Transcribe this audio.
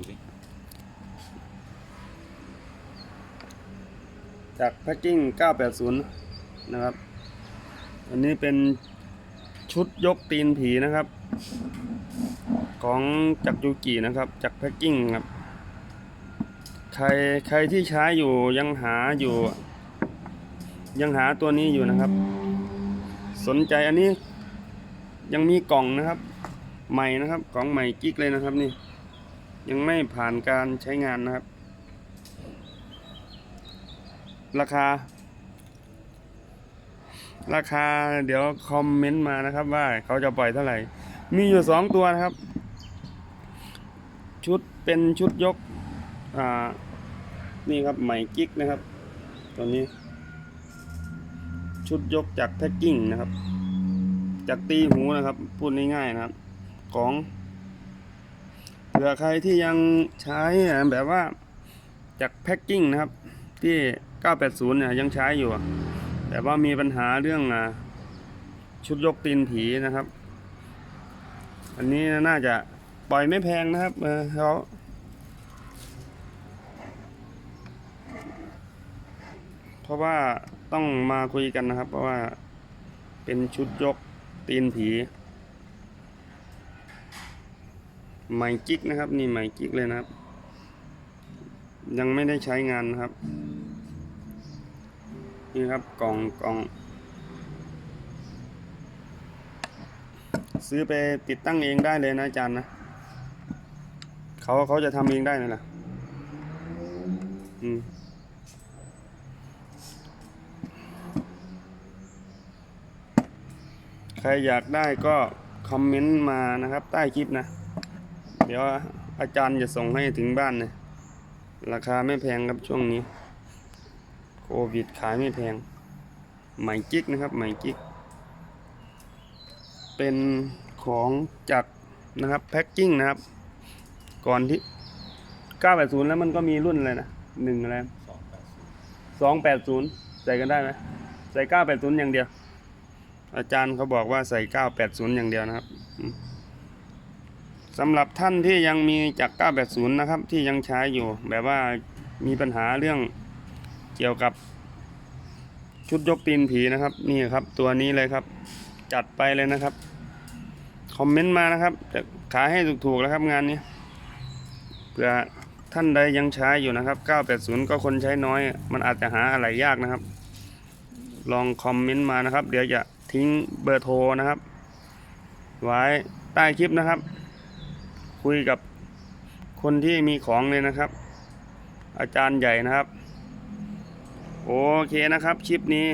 ดูดิจากแพ็กกิ้ง 980 นะครับ อันนี้เป็นชุดยกตีนผีนะครับ ของจากยูกินะครับ จากแพ็กกิ้งครับ ใครใครที่ใช้อยู่ยังหาอยู่ ยังหาตัวนี้อยู่นะครับ สนใจอันนี้ยังมีกล่องนะครับ ใหม่นะครับ กล่องใหม่กิ๊กเลยนะครับนี่ ยังไม่ผ่านการใช้งานนะครับ ราคา ราคาเดี๋ยวคอมเมนต์มานะครับ ว่าเขาจะปล่อยเท่าไหร่ มีอยู่สองตัวนะครับ ชุดเป็นชุดยก อ่า นี่ครับใหม่กิ๊กนะครับ ตัวนี้ ชุดยกจากแพ็กกิ้งนะครับ จากตีหูนะครับ พูดง่ายๆนะครับ ของ เผื่อใครที่ยังใช้แบบว่าจากแพ็กกิ้งนะครับ ที่ 980 เนี่ยยังใช้อยู่ แต่ว่ามีปัญหาเรื่องชุดยกตีนผีนะครับ อันนี้น่าจะปล่อยไม่แพงนะครับเขาเพราะว่าต้องมาคุยกันนะครับ เพราะว่าเป็นชุดยกตีนผี ใหม่จิกนะครับ นี่ใหม่จิกเลยนะครับ ยังไม่ได้ใช้งานนะครับ นี่ครับกล่องกล่อง ซื้อไปติดตั้งเองได้เลยนะอาจารย์นะเขาเขาจะทำเองได้เลยล่ะอืมใครอยากได้ก็คอมเมนต์มานะครับ ใต้คลิปนะ เดี๋ยวอาจารย์จะส่งให้ถึงบ้านเลยราคาไม่แพงครับช่วงนี้โควิดขายไม่แพงไหมจิกนะครับไหมจิก เป็นของจากนะครับแพ็กกิ้งนะครับ ก่อนที่ 980 แล้วมันก็มีรุ่นอะไรนะหนึ่งอะไรสองแปดศูนย์280ใส่กันได้ไหมใส่ 980 อย่างเดียว อาจารย์เขาบอกว่าใส่ 980 อย่างเดียวนะครับ สำหรับท่านที่ยังมีจาก 980 นะครับ ที่ยังใช้อยู่ แบบว่ามีปัญหาเรื่องเกี่ยวกับชุดยกตีนผีนะครับ นี่ครับ ตัวนี้เลยครับ จัดไปเลยนะครับ คอมเมนต์มานะครับ จะขายให้ถูกๆแล้วครับงานนี้เผื่อท่านใดยังใช้อยู่นะครับ 980 ก็คนใช้น้อย มันอาจจะหาอะไรยากนะครับ ลองคอมเมนต์มานะครับ เดี๋ยวจะทิ้งเบอร์โทรนะครับ ไว้ใต้คลิปนะครับ คุยกับคนที่มีของเลยนะครับ อาจารย์ใหญ่นะครับ โอเคนะครับคลิปนี้